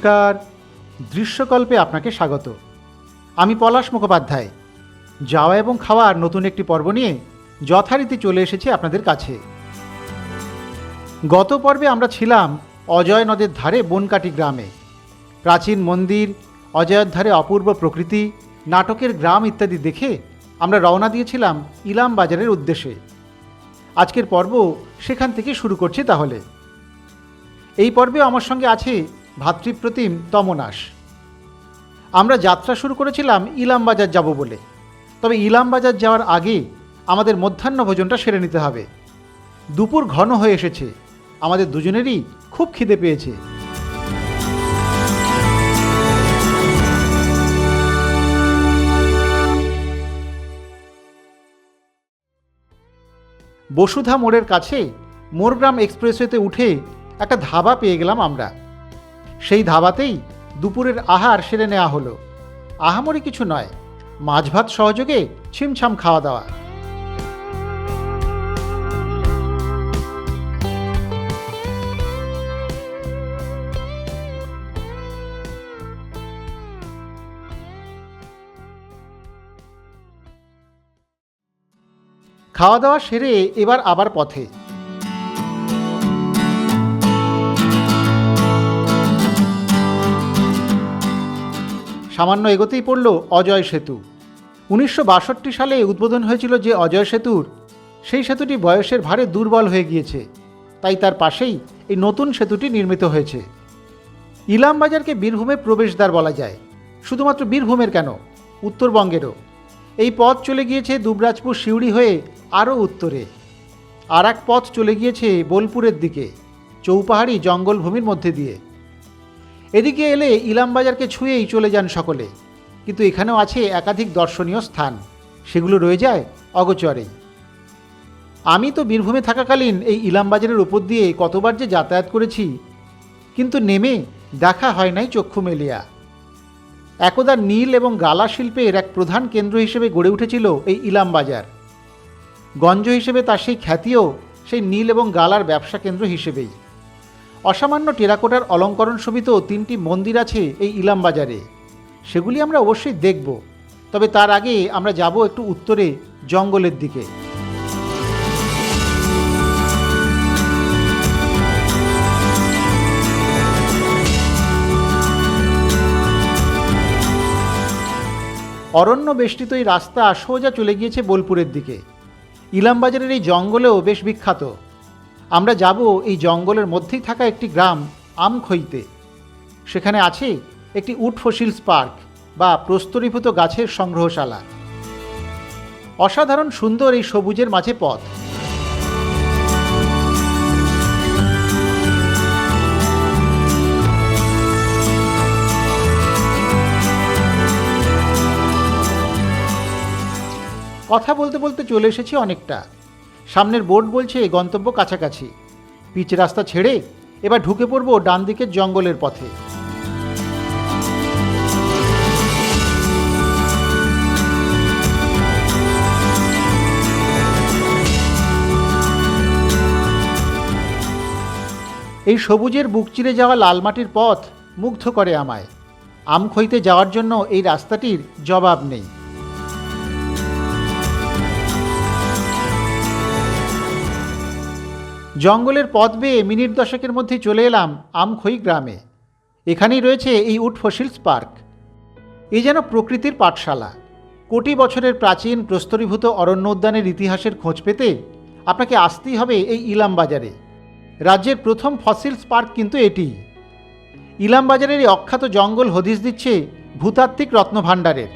নমস্কার। দৃশ্যকল্পে আপনাকে স্বাগত। আমি পলাশ মুখোপাধ্যায়। যাওয়া এবং খাওয়ার নতুন একটি পর্ব নিয়ে যথারীতি চলে এসেছি আপনাদের কাছে। গত পর্বে আমরা ছিলাম অজয় নদের ধারে বনকাটি গ্রামে। প্রাচীন মন্দির, অজয়ের ধারে অপূর্ব প্রকৃতি, নাটকের গ্রাম ইত্যাদি দেখে আমরা রওনা দিয়েছিলাম ইলাম বাজারের উদ্দেশ্যে। আজকের পর্ব সেখান থেকে শুরু করছি তাহলে। এই পর্বে আমার সঙ্গে আছে ভাতৃপ্রতিম তমনাশ। আমরা যাত্রা শুরু করেছিলাম ইলাম বাজার যাব বলে। তবে ইলাম বাজার যাওয়ার আগে আমাদের মধ্যাহ্ন ভোজনটা সেরে নিতে হবে। দুপুর ঘন হয়ে এসেছে। আমাদের দুজনেরই খুব খিদে পেয়েছে। বসুধা মোড়ের কাছে মোরগ্রাম এক্সপ্রেসওয়েতে উঠে একটা ধাবা পেয়ে গেলাম আমরা। সেই ধাবাতেই দুপুরের আহার সেরে নেওয়া হলো। আহামরি কিছু নয় মাছ ভাত সহযোগে ছিমছাম খাওয়া দাওয়া। খাওয়া দাওয়া সেরে এবার আবার পথে। সামান্য এগোতেই পড়ল অজয় সেতু। উনিশশো বাষট্টি সালে উদ্বোধন হয়েছিল যে অজয় সেতুর, সেই সেতুটি বয়সের ভারে দুর্বল হয়ে গিয়েছে। তাই তার পাশেই এই নতুন সেতুটি নির্মিত হয়েছে। ইলাম বাজারকে প্রবেশদ্বার বলা যায়। শুধুমাত্র বীরভূমের কেন? উত্তরবঙ্গেরও। এই পথ চলে গিয়েছে দুবরাজপুর সিউড়ি হয়ে আরও উত্তরে। আর এক পথ চলে গিয়েছে বোলপুরের দিকে, চৌপাহাড়ি জঙ্গলভূমির মধ্যে দিয়ে। এদিকে এলে ইলামবাজারকে ছুঁয়েই চলে যান সকলে। কিন্তু এখানেও আছে একাধিক দর্শনীয় স্থান। সেগুলো রয়ে যায় অগোচরেই আমি তো বীরভূমে থাকাকালীন এই ইলামবাজারের উপর দিয়ে কতবার যে যাতায়াত করেছি, কিন্তু নেমে দেখা হয় নাই চক্ষু মেলিয়া। একদা নীল এবং গালা শিল্পের এক প্রধান কেন্দ্র হিসেবে গড়ে উঠেছিল এই ইলাম বাজার গঞ্জ হিসেবে তার সেই খ্যাতিও সেই নীল এবং গালার ব্যবসা কেন্দ্র হিসেবেই। অসামান্য টেরাকোটার অলঙ্করণ শোভিত তিনটি মন্দির আছে এই ইলাম বাজারে সেগুলি আমরা অবশ্যই দেখব। তবে তার আগে আমরা যাব একটু উত্তরে জঙ্গলের দিকে। অরণ্য বেষ্টিত এই রাস্তা সোজা চলে গিয়েছে বোলপুরের দিকে। ইলামবাজারের এই জঙ্গলেও বেশ বিখ্যাত। আমরা যাব এই জঙ্গলের মধ্যেই থাকা একটি গ্রাম, আমখইতে। সেখানে আছে একটি উড ফসিলস পার্ক বা প্রস্তরীভূত গাছের সংগ্রহশালা। অসাধারণ সুন্দর এই সবুজের মাঝে পথ। কথা বলতে বলতে চলে এসেছি অনেকটা। সামনের বোর্ড বলছে গন্তব্য কাছাকাছি। পিচ রাস্তা ছেড়ে এবার ঢুকে পড়ব ডান দিকের জঙ্গলের পথে। এই সবুজের বুক চিরে যাওয়া লাল মাটির পথ মুগ্ধ করে আমায়। আম খইতে যাওয়ার জন্য এই রাস্তাটির জবাব নেই। জঙ্গলের পথ বেয়ে মিনিট দশকের মধ্যে চলে এলাম আমখই গ্রামে। এখানেই রয়েছে এই উড ফসিলস পার্ক। এ যেন প্রকৃতির পাঠশালা। কোটি বছরের প্রাচীন প্রস্তরীভূত অরণ্য উদ্যানের ইতিহাসের খোঁজ পেতে আপনাকে আসতেই হবে এই ইলাম বাজারে রাজ্যের প্রথম ফসিলস পার্ক কিন্তু এটি। ইলাম বাজারের এই অখ্যাত জঙ্গল হদিশ দিচ্ছে ভূতাত্ত্বিক রত্নভাণ্ডারের।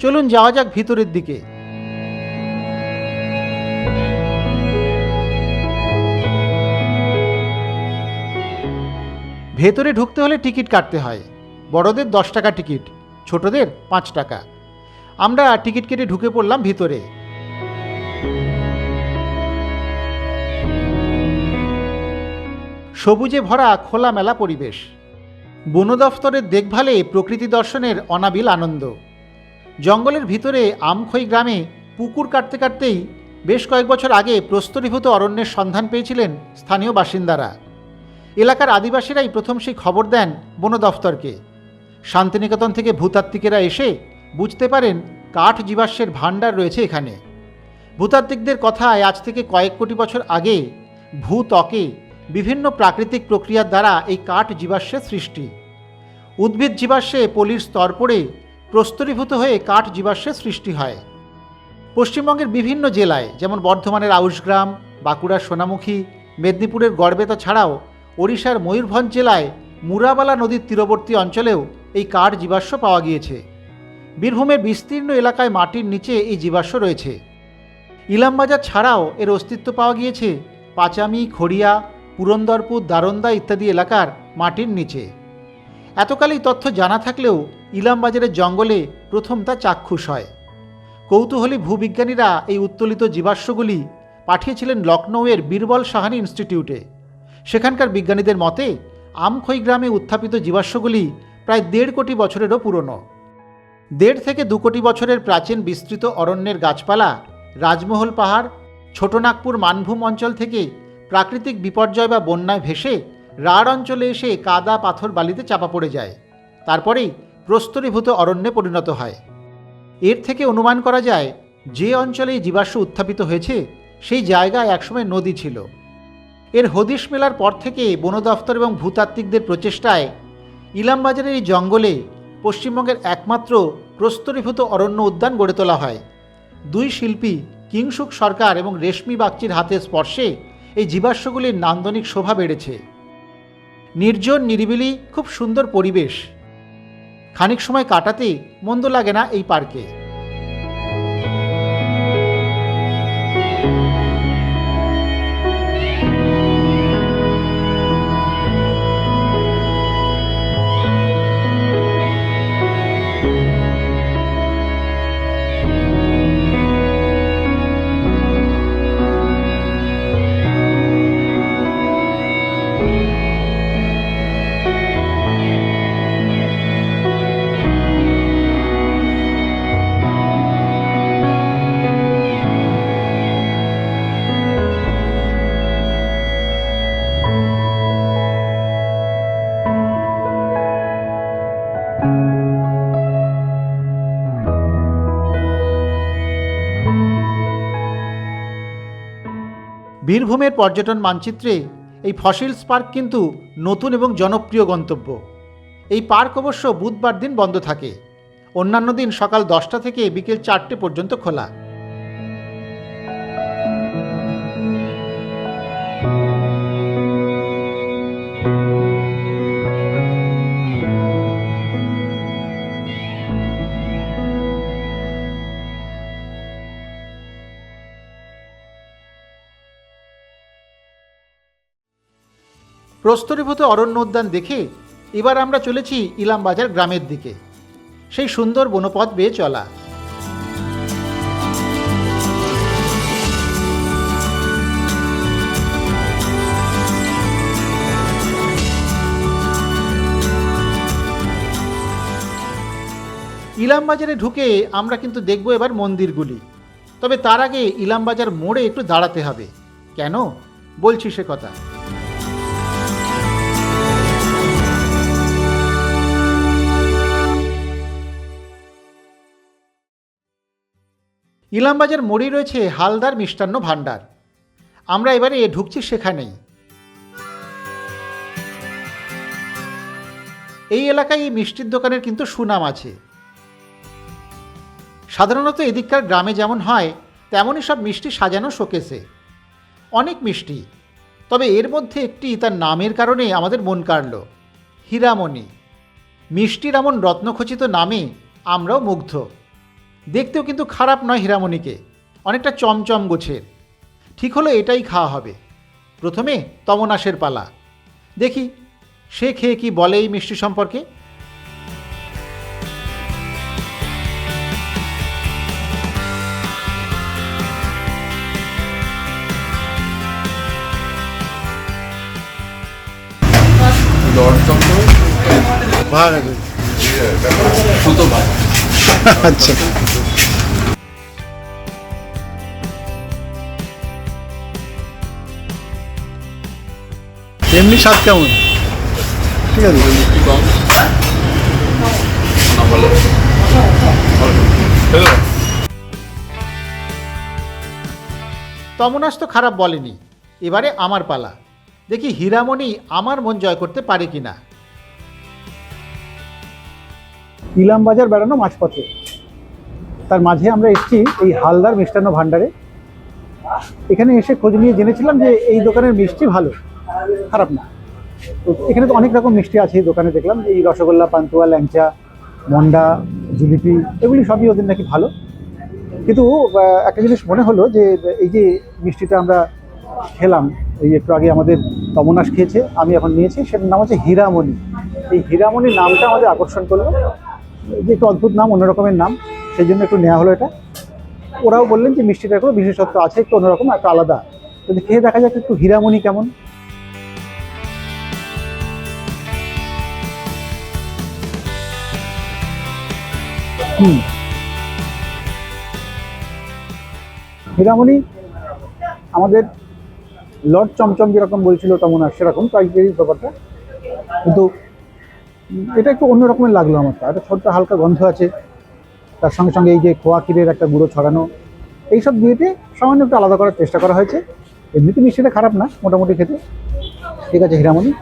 চলুন যাওয়া যাক ভিতরের দিকে। ভেতরে ঢুকতে হলে টিকিট কাটতে হয়। বড়দের দশ টাকা টিকিট, ছোটদের পাঁচ টাকা। আমরা টিকিট কেটে ঢুকে পড়লাম ভিতরে। সবুজে ভরা খোলামেলা পরিবেশ। বন দফতরের দেখভালে প্রকৃতি দর্শনের অনাবিল আনন্দ। জঙ্গলের ভিতরে আমখই গ্রামে পুকুর কাটতে কাটতেই বেশ কয়েক বছর আগে প্রস্তরীভূত অরণ্যের সন্ধান পেয়েছিলেন স্থানীয় বাসিন্দারা। এলাকার আদিবাসীরাই প্রথম সেই খবর দেন বন দফতরকে। শান্তিনিকেতন থেকে ভূতাত্ত্বিকেরা এসে বুঝতে পারেন কাঠ জীবাশ্মের ভাণ্ডার রয়েছে এখানে। ভূতাত্ত্বিকদের কথায় আজ থেকে কয়েক কোটি বছর আগে ভূত্বকে বিভিন্ন প্রাকৃতিক প্রক্রিয়ার দ্বারা এই কাঠ জীবাশ্মের সৃষ্টি। উদ্ভিদ জীবাশ্মে পলির স্তর পড়ে প্রস্তরীভূত হয়ে কাঠ জীবাশ্মের সৃষ্টি হয়। পশ্চিমবঙ্গের বিভিন্ন জেলায়, যেমন বর্ধমানের আউশগ্রাম, বাঁকুড়ার সোনামুখী, মেদিনীপুরের গড়বেতা ছাড়াও ওড়িশার ময়ূরভঞ্জ জেলায় মুরাবালা নদীর তীরবর্তী অঞ্চলেও এই কাঠ জীবাশ্ম পাওয়া গিয়েছে। বীরভূমের বিস্তীর্ণ এলাকায় মাটির নিচে এই জীবাশ্ম রয়েছে। ইলামবাজার ছাড়াও এর অস্তিত্ব পাওয়া গিয়েছে পাচামি, খড়িয়া, পুরন্দরপুর, দারন্দা ইত্যাদি এলাকার মাটির নিচে। এতকালই তথ্য জানা থাকলেও ইলামবাজারের জঙ্গলে প্রথম তা চাক্ষুষ হয়। কৌতূহলী ভূবিজ্ঞানীরা এই উত্তোলিত জীবাশ্মগুলি পাঠিয়েছিলেন লখনৌয়ের বীরবল সাহানি ইনস্টিটিউটে। সেখানকার বিজ্ঞানীদের মতে, আমখই গ্রামে উত্থাপিত জীবাশ্মগুলি প্রায় দেড় কোটি বছরেরও পুরনো। দেড় থেকে দু কোটি বছরের প্রাচীন বিস্তৃত অরণ্যের গাছপালা রাজমহল পাহাড়, ছোটনাগপুর মানভূম অঞ্চল থেকে প্রাকৃতিক বিপর্যয় বা বন্যায় ভেসে রাঢ় অঞ্চলে এসে কাদা পাথর বালিতে চাপা পড়ে যায়। তারপরেই প্রস্তরীভূত অরণ্যে পরিণত হয়। এর থেকে অনুমান করা যায়, যে অঞ্চলে জীবাশ্ম উত্থাপিত হয়েছে, সেই জায়গায় একসময় নদী ছিল। এর হদিশ মেলার পর থেকে বন দফতর এবং ভূতাত্ত্বিকদের প্রচেষ্টায় ইলামবাজারের এই জঙ্গলে পশ্চিমবঙ্গের একমাত্র প্রস্তরীভূত অরণ্য উদ্যান গড়ে তোলা হয়। দুই শিল্পী কিংসুক সরকার এবং রেশমি বাগচির হাতের স্পর্শে এই জীবাশ্মগুলির নান্দনিক শোভা বেড়েছে। নির্জন নিরিবিলি, খুব সুন্দর পরিবেশ। খানিক সময় কাটাতেই মন্দ লাগে না এই পার্কে। বীরভূমের পর্যটন মানচিত্রে এই ফসিলস পার্ক কিন্তু নতুন এবং জনপ্রিয় গন্তব্য। এই পার্ক অবশ্য বুধবার দিন বন্ধ থাকে। অন্যান্য দিন সকাল দশটা থেকে বিকেল চারটে পর্যন্ত খোলা। প্রস্তরীভূত অরণ্য উদ্যান দেখে এবার আমরা চলেছি ইলামবাজার গ্রামের দিকে। সেই সুন্দর বনপথ বেয়ে চলা। ইলামবাজারে ঢুকে আমরা কিন্তু দেখব এবার মন্দিরগুলি। তবে তার আগে ইলামবাজার মোড়ে একটু দাঁড়াতে হবে। কেন? বলছি সে কথা। ইলামবাজার মোড়েই রয়েছে হালদার মিষ্টান্ন ভাণ্ডার। আমরা এবারে ঢুকছি সেখানেই। এই এলাকায় এই মিষ্টির দোকানের কিন্তু সুনাম আছে। সাধারণত এদিককার গ্রামে যেমন হয়, তেমনই সব মিষ্টি সাজানো শোকেসে। অনেক মিষ্টি, তবে এর মধ্যে একটি তার নামের কারণে আমাদের মন কাড়ল, হীরামণি। মিষ্টির এমন রত্নখচিত নামে আমরাও মুগ্ধ। দেখতেও কিন্তু খারাপ নয় হীরামণিকে। অনেকটা চমচম গোছের। ঠিক হলো এটাই খাওয়া হবে। প্রথমে তমনাশের পালা। দেখি সে খেয়ে কি বলে এই মিষ্টি সম্পর্কে? সুতো ভাগ আচ্ছা। এমনি স্বাদ কেমন? ঠিক আছে। না তমনাস তো খারাপ বলেনি। এবারে আমার পালা। দেখি হীরামণি আমার মন জয় করতে পারে কিনা। ইলাম বাজার বেড়ানো মাঝপথে। তার মাঝে আমরা এসেছি এই হালদার মিষ্টান্ন ভাণ্ডারে। এখানে এসে খোঁজ নিয়ে জেনেছিলাম যে এই দোকানের মিষ্টি ভালো, খারাপ না। তো এখানে তো অনেক রকম মিষ্টি আছে এই দোকানে দেখলাম, এই রসগোল্লা, পান্তুয়া, ল্যাংচা, মন্ডা, জিলিপি, এগুলি সবই ওদের নাকি ভালো। কিন্তু একটা জিনিস মনে হলো যে, এই যে মিষ্টিটা আমরা খেলাম, এই একটু আগে আমাদের তমনাস খেয়েছে, আমি এখন নিয়েছি, সেটার নাম হচ্ছে হীরামণি। এই হীরামণি নামটা আমাদের আকর্ষণ করল। যে একটু অদ্ভুত নাম অন্য রকমের নাম, সেই জন্য একটু নেওয়া হলো এটা। ওরাও বললেন যে মিষ্টিটার কোনো বিশেষত্ব আছে, একটু অন্যরকম, একটা আলাদা। যদি খেয়ে দেখা যাক একটু হীরামণি কেমন। হীরামণি আমাদের লর্ড চমচম যেরকম বলছিল তেমন আর সেরকম টাইপেরই ব্যাপারটা। কিন্তু এটা একটু অন্য রকমের লাগল আমার একটা ছোট্ট হালকা গন্ধ আছে। তার সঙ্গে সঙ্গে এই যে খোয়া ক্ষীরের একটা গুঁড়ো ছড়ানো, এইসব দিয়েতে সামান্য একটু আলাদা করার চেষ্টা করা হয়েছে। এমনিতে মিষ্টিটা খারাপ না, মোটামুটি খেতে। ঠিক আছে, হীরামণি।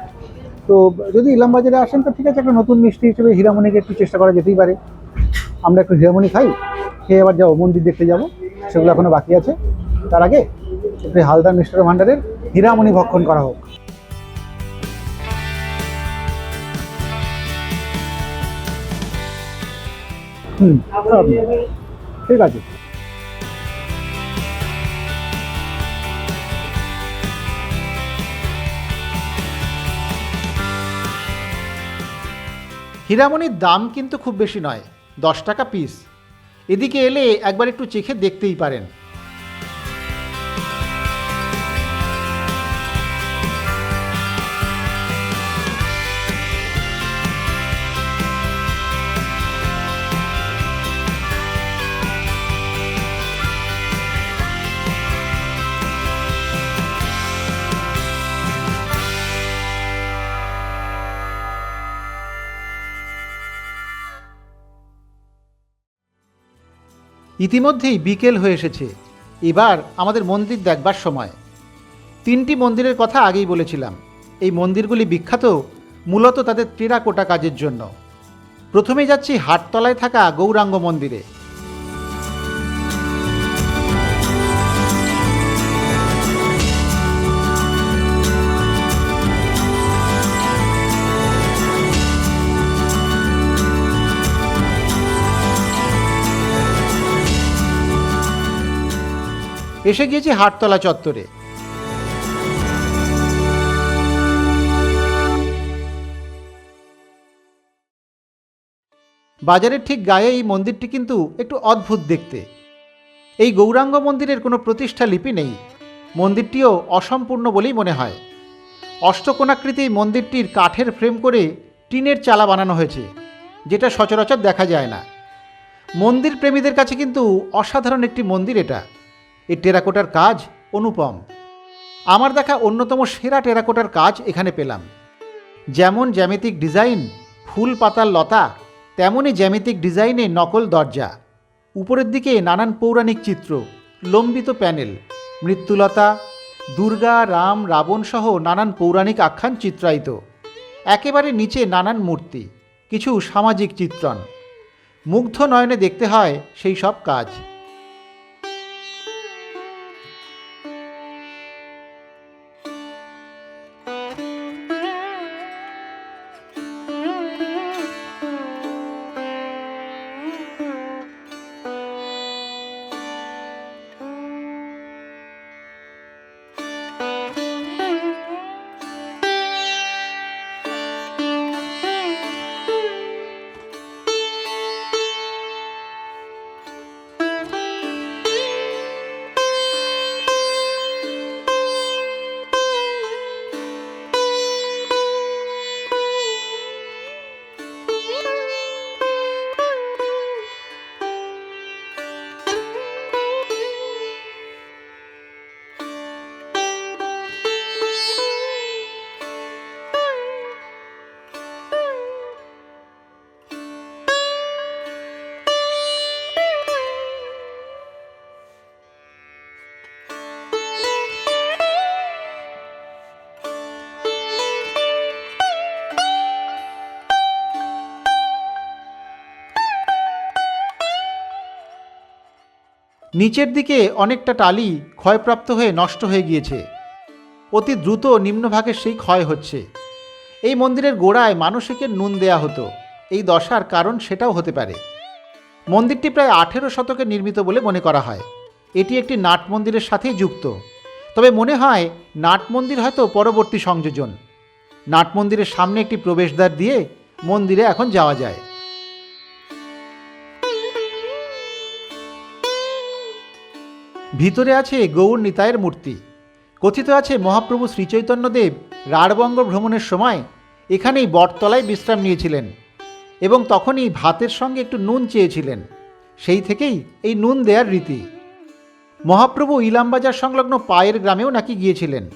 তো যদি ইলাম বাজারে আসেন, তো ঠিক আছে, একটা নতুন মিষ্টি হিসেবে হীরামণিকে একটু চেষ্টা করা যেতেই পারে। আমরা একটু হীরামণি খাই, খেয়ে আবার যাব, মন্দির দেখতে যাব। সেগুলো এখনও বাকি আছে। তার আগে একটু হালদার মিষ্টার ভাণ্ডারের হীরামণি ভক্ষণ করা হোক। হুম। ঠিক আছে। হীরামণির দাম কিন্তু খুব বেশি নয়, দশ টাকা পিস এদিকে এলে একবার একটু চেখে দেখতেই পারেন। ইতিমধ্যেই বিকেল হয়ে এসেছে। এবার আমাদের মন্দির দেখবার সময়। তিনটি মন্দিরের কথা আগেই বলেছিলাম। এই মন্দিরগুলি বিখ্যাত, মূলত তাদের টেরাকোটা কাজের জন্য। প্রথমে যাচ্ছি হাটতলায় থাকা গৌরাঙ্গ মন্দিরে। এসে গিয়েছি হাটতলা চত্বরে। বাজারের ঠিক গায়ে এই মন্দিরটি কিন্তু একটু অদ্ভুত দেখতে। এই গৌরাঙ্গ মন্দিরের কোনো প্রতিষ্ঠা লিপি নেই। মন্দিরটিও অসম্পূর্ণ বলেই মনে হয়। অষ্টকোণাকৃতি মন্দিরটির কাঠের ফ্রেম করে টিনের চালা বানানো হয়েছে, যেটা সচরাচর দেখা যায় না। মন্দির প্রেমীদের কাছে কিন্তু অসাধারণ একটি মন্দির এটা। এই টেরাকোটার কাজ অনুপম। আমার দেখা অন্যতম সেরা টেরাকোটার কাজ এখানে পেলাম। যেমন জ্যামিতিক ডিজাইন, ফুল পাতার লতা তেমনই জ্যামিতিক ডিজাইনে নকল দরজা। উপরের দিকে নানান পৌরাণিক চিত্র, লম্বিত প্যানেল, মৃত্যুলতা, দুর্গা, রাম, রাবণ সহ নানান পৌরাণিক আখ্যান চিত্রায়িত। একেবারে নিচে নানান মূর্তি, কিছু সামাজিক চিত্রণ। মুগ্ধ নয়নে দেখতে হয় সেই সব কাজ। নিচের দিকে অনেকটা টালি ক্ষয়প্রাপ্ত হয়ে নষ্ট হয়ে গিয়েছে। অতি দ্রুত নিম্নভাগের সেই ক্ষয় হচ্ছে। এই মন্দিরের গোড়ায় মানসিকের নুন দেয়া হতো। এই দশার কারণ সেটাও হতে পারে। মন্দিরটি প্রায় আঠেরো শতকে নির্মিত বলে মনে করা হয়। এটি একটি নাট মন্দিরের সাথেই যুক্ত। তবে মনে হয় নাট মন্দির হয়তো পরবর্তী সংযোজন। নাট মন্দিরের সামনে একটি প্রবেশদ্বার দিয়ে মন্দিরে এখন যাওয়া যায়। ভিতরে আছে গৌর নিতায়ের মূর্তি। কথিত আছে মহাপ্রভু শ্রীচৈতন্যদেব রাঢ়বঙ্গ ভ্রমণের সময় এখানেই বটতলায় বিশ্রাম নিয়েছিলেন এবং তখনই ভাতের সঙ্গে একটু নুন চেয়েছিলেন। সেই থেকেই এই নুন দেয়ার রীতি। মহাপ্রভু ইলামবাজার সংলগ্ন পায়ের গ্রামেও নাকি গিয়েছিলেন।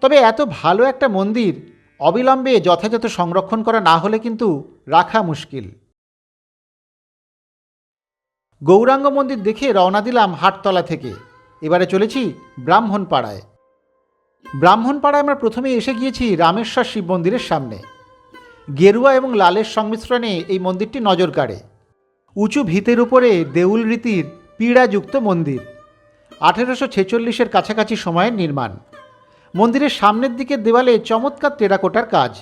তবে এত ভালো একটা মন্দির অবিলম্বে যথাযথ সংরক্ষণ করা না হলে কিন্তু রাখা মুশকিল। গৌরাঙ্গ মন্দির দেখে রওনা দিলাম হাটতলা থেকে। এবারে চলেছি ব্রাহ্মণপাড়ায়। ব্রাহ্মণপাড়ায় আমরা প্রথমে এসে গিয়েছি রামেশ্বর শিব মন্দিরের সামনে। গেরুয়া এবং লালের সংমিশ্রণে এই মন্দিরটি নজর কাড়ে। উঁচু ভিতের উপরে দেউল রীতির পীড়াযুক্ত মন্দির। আঠেরোশো ছেচল্লিশের কাছাকাছি সময়ের নির্মাণ। মন্দিরের সামনের দিকের দেওয়ালে চমৎকার টেরাকোটার কাজ।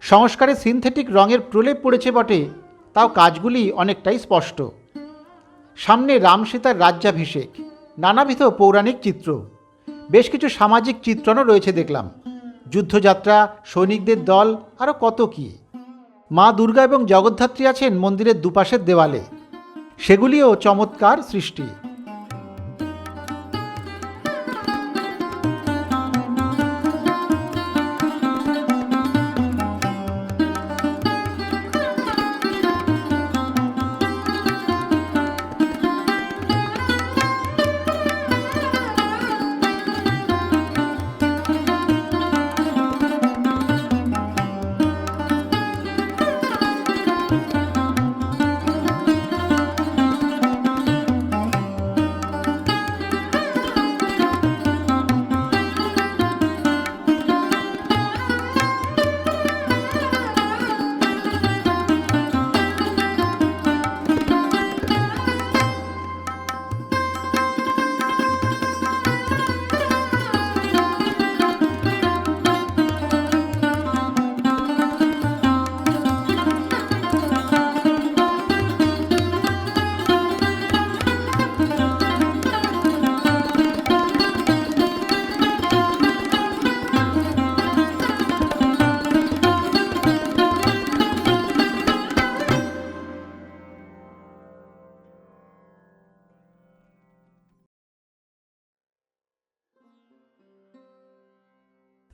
সংস্কারে সিনথেটিক রঙের প্রলেপ পড়েছে বটে, তাও কাজগুলি অনেকটাই স্পষ্ট। সামনে রাম সীতার রাজ্যাভিষেক, নানাবিধ পৌরাণিক চিত্র। বেশ কিছু সামাজিক চিত্রণও রয়েছে দেখলাম। যুদ্ধযাত্রা, সৈনিকদের দল আরও কত কি। মা দুর্গা এবং জগদ্ধাত্রী আছেন মন্দিরের দুপাশের দেওয়ালে। সেগুলিও চমৎকার সৃষ্টি।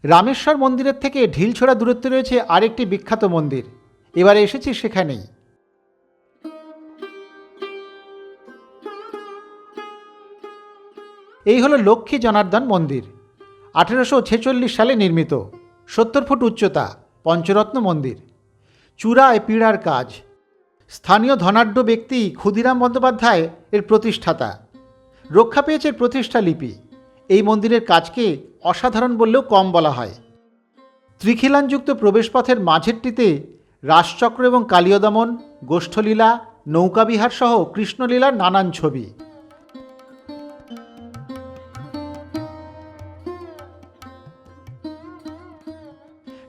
রামেশ্বর মন্দিরের থেকে ঢিলছোড়া দূরত্বে রয়েছে আরেকটি বিখ্যাত মন্দির। এবারে এসেছি সেখানেই। এই হলো লক্ষ্মী জনার্দন মন্দির। আঠেরোশো ছেচল্লিশ সালে নির্মিত। সত্তর ফুট উচ্চতা, পঞ্চরত্ন মন্দির। চূড়ায় পীড়ার কাজ। স্থানীয় ধনাঢ্য ব্যক্তি ক্ষুদিরাম বন্দ্যোপাধ্যায় এর প্রতিষ্ঠাতা। রক্ষা পেয়েছে প্রতিষ্ঠা লিপি। এই মন্দিরের কাজকে অসাধারণ বললেও কম বলা হয়। ত্রিখিলানযুক্ত প্রবেশপথের মাঝেরটিতে রাসচক্র এবং কালীয়দমন, গোষ্ঠলীলা, নৌকাবিহার সহ কৃষ্ণলীলার নানান ছবি।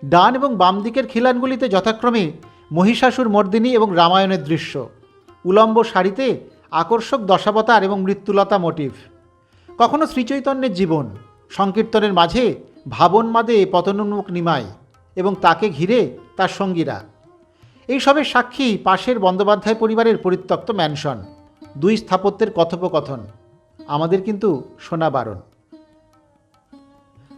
ডান এবং বাম দিকের খিলানগুলিতে যথাক্রমে মহিষাসুর মর্দিনী এবং রামায়ণের দৃশ্য। উলম্ব সারিতে আকর্ষক দশাবতার এবং মৃত্যুলতা মোটিভ। কখনো শ্রীচৈতন্যের জীবন, সংকীর্তনের মাঝে ভাবনমাদে পতনোন্মুখ নিমাই এবং তাকে ঘিরে তার সঙ্গীরা। এইসবের সাক্ষী পাশের বন্দ্যোপাধ্যায় পরিবারের পরিত্যক্ত ম্যানশন দুই স্থাপত্যের কথোপকথন। আমাদের কিন্তু শোনা বারণ।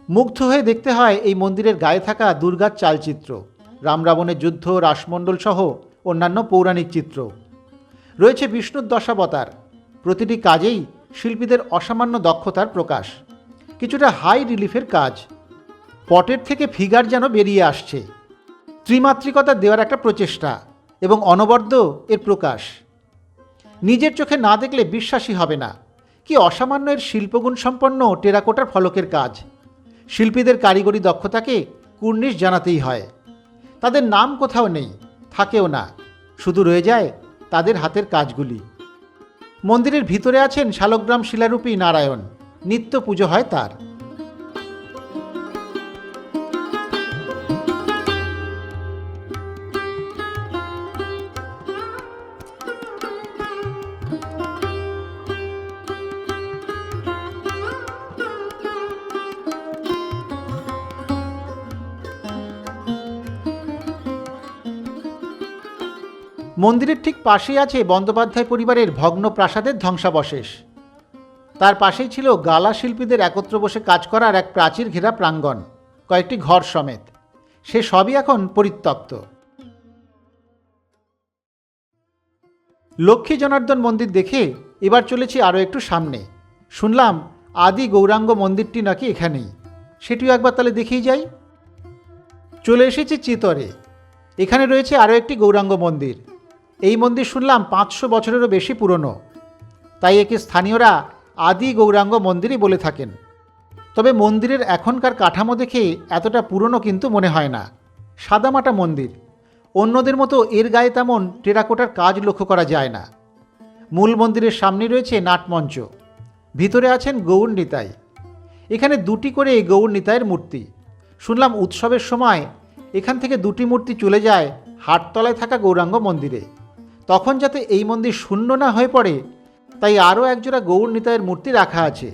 মুগ্ধ হয়ে দেখতে হয় এই মন্দিরের গায়ে থাকা দুর্গার চালচিত্র রাম রাবণের যুদ্ধ, রাসমণ্ডল সহ অন্যান্য পৌরাণিক চিত্র। রয়েছে বিষ্ণুর দশাবতার। প্রতিটি কাজেই শিল্পীদের অসামান্য দক্ষতার প্রকাশ। কিছুটা হাই রিলিফের কাজ। পটের থেকে ফিগার যেন বেরিয়ে আসছে। ত্রিমাত্রিকতা দেওয়ার একটা প্রচেষ্টা এবং অনবদ্য এর প্রকাশ। নিজের চোখে না দেখলে বিশ্বাসী হবে না। কি অসামান্য এর শিল্পগুণ সম্পন্ন টেরাকোটার ফলকের কাজ। শিল্পীদের কারিগরি দক্ষতাকে কুর্নিশ জানাতেই হয়। তাদের নাম কোথাও নেই, থাকেও না। শুধু রয়ে যায় তাদের হাতের কাজগুলি। মন্দিরের ভিতরে আছেন শালগ্রাম শিলারূপী নারায়ণ। নিত্য পুজো হয় তার। মন্দিরের ঠিক পাশেই আছে বন্দ্যোপাধ্যায় পরিবারের ভগ্ন প্রাসাদের ধ্বংসাবশেষ। তার পাশেই ছিল গালা শিল্পীদের একত্র বসে কাজ করার এক প্রাচীর ঘেরা প্রাঙ্গণ, কয়েকটি ঘর সমেত। সে সবই এখন পরিত্যক্ত। লক্ষ্মী জনার্দন মন্দির দেখে এবার চলেছি আরও একটু সামনে। শুনলাম আদি গৌরাঙ্গ মন্দিরটি নাকি এখানেই। সেটিও একবার তাহলে দেখেই যাই। চলে এসেছি চিতরে। এখানে রয়েছে আরও একটি গৌরাঙ্গ মন্দির। এই মন্দির শুনলাম পাঁচশো বছরেরও বেশি পুরনো। তাই একে স্থানীয়রা আদি গৌরাঙ্গ মন্দিরই বলে থাকেন। তবে মন্দিরের এখনকার কাঠামো দেখে এতটা পুরনো কিন্তু মনে হয় না। সাদামাটা মন্দির। অন্যদের মতো এর গায়ে তেমন টেরাকোটার কাজ লক্ষ্য করা যায় না। মূল মন্দিরের সামনে রয়েছে নাটমঞ্চ। ভিতরে আছেন গৌর নিতাই। এখানে দুটি করে গৌর নিতাইয়ের মূর্তি। শুনলাম উৎসবের সময় এখান থেকে দুটি মূর্তি চলে যায় হাটতলায় থাকা গৌরাঙ্গ মন্দিরে। তখন যাতে এই মন্দির শূন্য না হয়ে পড়ে, তাই আরও একজোড়া গৌর নিতাইয়ের মূর্তি রাখা আছে।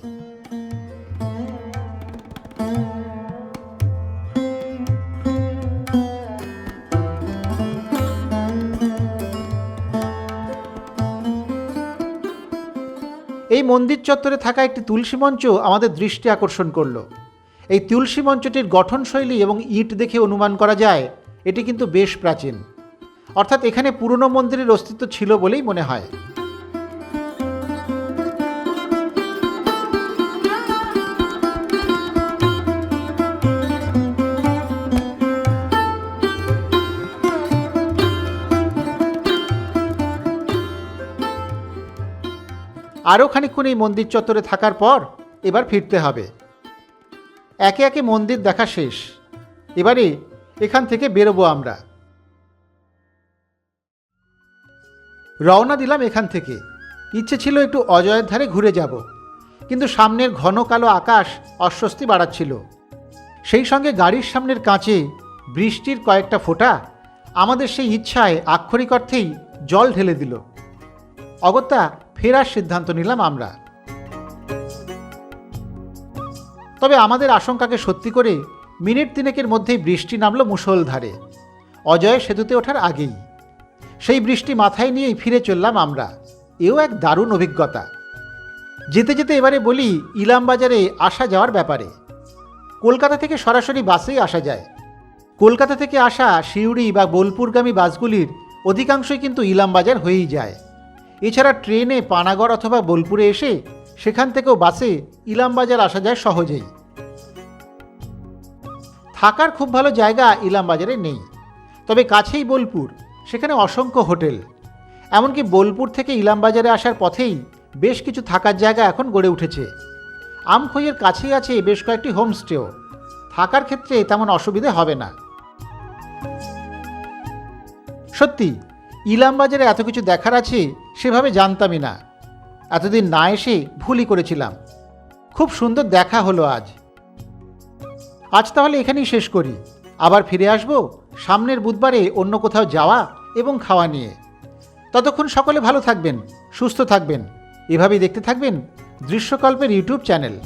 এই মন্দির চত্বরে থাকা একটি তুলসী মঞ্চ আমাদের দৃষ্টি আকর্ষণ করল। এই তুলসী মঞ্চটির গঠনশৈলী এবং ইট দেখে অনুমান করা যায়, এটি কিন্তু বেশ প্রাচীন। অর্থাৎ এখানে পুরনো মন্দিরের অস্তিত্ব ছিল বলেই মনে হয়। আরও খানিকক্ষণ এই মন্দির চত্বরে থাকার পর এবার ফিরতে হবে। একে একে মন্দির দেখা শেষ। এবারে এখান থেকে বেরোবো আমরা। রওনা দিলাম এখান থেকে। ইচ্ছে ছিল একটু অজয়ের ধারে ঘুরে যাব, কিন্তু সামনের ঘন কালো আকাশ অস্বস্তি বাড়াচ্ছিল। সেই সঙ্গে গাড়ির সামনের কাঁচে বৃষ্টির কয়েকটা ফোঁটা আমাদের সেই ইচ্ছায় আক্ষরিক অর্থেই জল ঢেলে দিল। অগত্যা ফেরার সিদ্ধান্ত নিলাম আমরা। তবে আমাদের আশঙ্কাকে সত্যি করে মিনিট তিনেকের মধ্যেই বৃষ্টি নামলো মুষলধারে। অজয় সেতুতে ওঠার আগেই। সেই বৃষ্টি মাথায় নিয়েই ফিরে চললাম আমরা। এও এক দারুণ অভিজ্ঞতা। যেতে যেতে এবারে বলি, ইলামবাজারে আসা যাওয়ার ব্যাপারে। কলকাতা থেকে সরাসরি বাসেই আসা যায়। কলকাতা থেকে আসা সিউড়ি বা বোলপুরগামী বাসগুলির অধিকাংশই কিন্তু ইলামবাজার হয়েই যায়। এছাড়া ট্রেনে পানাগড় অথবা বোলপুরে এসে সেখান থেকেও বাসে ইলামবাজার আসা যায় সহজেই। থাকার খুব ভালো জায়গা ইলামবাজারে নেই। তবে কাছেই বোলপুর। সেখানে অসংখ্য হোটেল। এমনকি বোলপুর থেকে ইলামবাজারে আসার পথেই বেশ কিছু থাকার জায়গা এখন গড়ে উঠেছে। আমখইয়ের কাছেই আছে বেশ কয়েকটি হোমস্টেও। থাকার ক্ষেত্রে তেমন অসুবিধে হবে না। সত্যি, ইলামবাজারে এত কিছু দেখার আছে সেভাবে জানতামই না। এতদিন না এসে ভুলই করেছিলাম। খুব সুন্দর দেখা হলো আজ। আজ তাহলে এখানেই শেষ করি। আবার ফিরে আসব? সামনের বুধবারে অন্য কোথাও যাওয়া? এবং খাওয়া নিয়ে। ততক্ষণ সকলে ভালো থাকবেন, সুস্থ থাকবেন। এভাবেই দেখতে থাকবেন দৃশ্যকল্পের ইউটিউব চ্যানেল।